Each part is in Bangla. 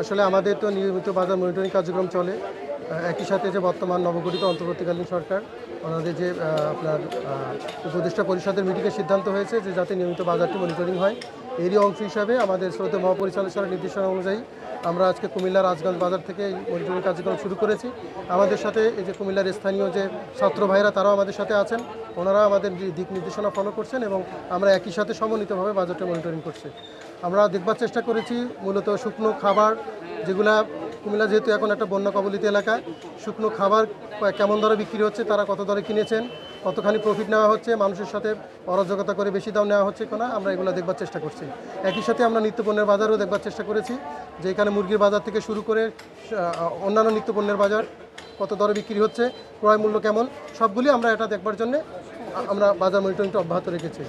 আসলে আমাদের তো নিয়মিত বাজার মনিটরিং কার্যক্রম চলে। একই সাথে যে বর্তমান নবগঠিত অন্তর্বর্তীকালীন সরকার, ওনাদের যে আপনার উপদেষ্টা পরিষদের মিটিংয়ে সিদ্ধান্ত হয়েছে যে যাতে নিয়মিত বাজারটি মনিটরিং হয়। এরই অংশ হিসাবে আমাদের শ্রোত মহাপরিচালক স্যারের নির্দেশনা অনুযায়ী আমরা আজকে কুমিল্লার রাজগঞ্জ বাজার থেকে এই মনিটরিং কার্যক্রম শুরু করেছি। আমাদের সাথে এই যে কুমিল্লার স্থানীয় যে ছাত্র ভাইরা, তারাও আমাদের সাথে আছেন। ওনারা আমাদের দিক নির্দেশনা ফলো করছেন এবং আমরা একই সাথে সমন্বিতভাবে বাজারটা মনিটরিং করছি। আমরা দেখবার চেষ্টা করেছি মূলত শুকনো খাবার যেগুলা কুমিল্লা যেহেতু এখন একটা বন্যা কবলিত এলাকা, শুকনো খাবার কেমন দরে বিক্রি হচ্ছে, তারা কত দরে কিনেছেন, কতখানি প্রফিট নেওয়া হচ্ছে, মানুষের সাথে অরাজকতা করে বেশি দাম নেওয়া হচ্ছে কিনা, আমরা এগুলো দেখবার চেষ্টা করছি। একই সাথে আমরা নিত্যপণ্যের বাজারও দেখবার চেষ্টা করেছি, যে এখানে মুরগির বাজার থেকে শুরু করে অন্যান্য নিত্যপণ্যের বাজার কত দরে বিক্রি হচ্ছে, ক্রয় মূল্য কেমন, সবগুলি আমরা এটা দেখবার জন্য আমরা বাজার মনিটরিংটা অব্যাহত রেখেছি।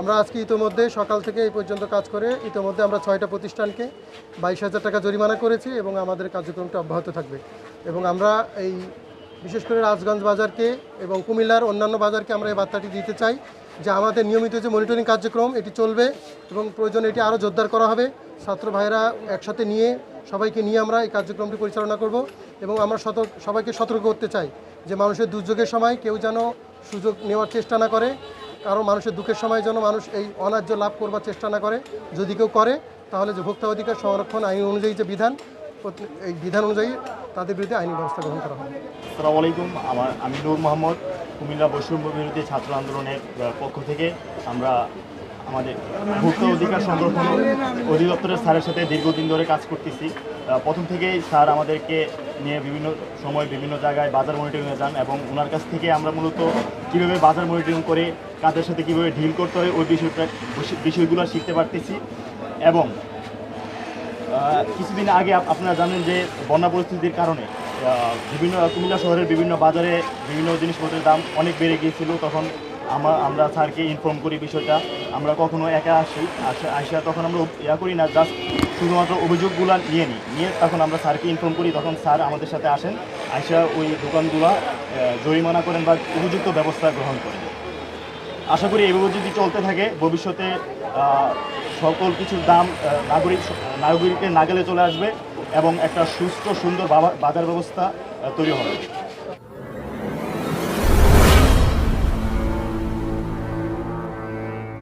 আমরা আজকে ইতোমধ্যে সকাল থেকে এই পর্যন্ত কাজ করে ইতোমধ্যে আমরা ছয়টা প্রতিষ্ঠানকে বাইশ হাজার টাকা জরিমানা করেছি এবং আমাদের কার্যক্রমটা অব্যাহত থাকবে। এবং আমরা এই বিশেষ করে রাজগঞ্জ বাজারকে এবং কুমিল্লার অন্যান্য বাজারকে আমরা এই বার্তাটি দিতে চাই যে আমাদের নিয়মিত যে মনিটরিং কার্যক্রম, এটি চলবে এবং প্রয়োজনে এটি আরও জোরদার করা হবে। ছাত্র ভাইরা একসাথে নিয়ে সবাইকে নিয়ে আমরা এই কার্যক্রমটি পরিচালনা করব এবং আমরা সতর্ক সবাইকে সতর্ক করতে চাই যে মানুষের দুর্যোগের সময় কেউ যেন সুযোগ নেওয়ার চেষ্টা না করে। কারণ মানুষের দুঃখের সময় যেন মানুষ এই অন্যায্য লাভ করবার চেষ্টা না করে। যদি কেউ করে, তাহলে যে ভোক্তা অধিকার সংরক্ষণ আইন অনুযায়ী যে বিধান, এই বিধান অনুযায়ী তাদের বিরুদ্ধে আইনি ব্যবস্থা গ্রহণ করা হবে। আসসালামু আলাইকুম। আমার, আমি নূর মোহাম্মদ, কুমিল্লা বৈষম্য বিরোধী ছাত্র আন্দোলনের পক্ষ থেকে আমরা আমাদের ভোক্তা অধিকার সংরক্ষণ অধিদপ্তরের স্যারের সাথে দীর্ঘদিন ধরে কাজ করতেছি। প্রথম থেকেই স্যার আমাদেরকে নিয়ে বিভিন্ন সময় বিভিন্ন জায়গায় বাজার মনিটরিংয়ে যান এবং ওনার কাছ থেকে আমরা মূলত কীভাবে বাজার মনিটরিং করে কাদের সাথে কীভাবে ডিল করতে হয়, ওই বিষয়টা বিষয়গুলো শিখতে পারতেছি। এবং কিছুদিন আগে আপ- আপনারা জানেন যে বন্যা পরিস্থিতির কারণে বিভিন্ন কুমিল্লা শহরের বিভিন্ন বাজারে বিভিন্ন জিনিসপত্রের দাম অনেক বেড়ে গিয়েছিল। তখন আমরা আমরা স্যারকে ইনফর্ম করি বিষয়টা। আমরা কখনো একা আসি, আসা আসা তখন আমরা ইয়া করি না জাস্ট শুধুমাত্র অভিযোগগুলো নিয়ে নিই। নিয়ে তখন আমরা স্যারকে ইনফর্ম করি, তখন স্যার আমাদের সাথে আসেন আসা ওই দোকানগুলো জরিমানা করেন বা উপযুক্ত ব্যবস্থা গ্রহণ করেন। আশা করি এভাবে যদি চলতে থাকে, ভবিষ্যতে সকল কিছুর দাম নাগরিক, নাগরিকের নাগালে চলে আসবে এবং একটা সুস্থ, সুন্দর বাজার ব্যবস্থা তৈরি হবে।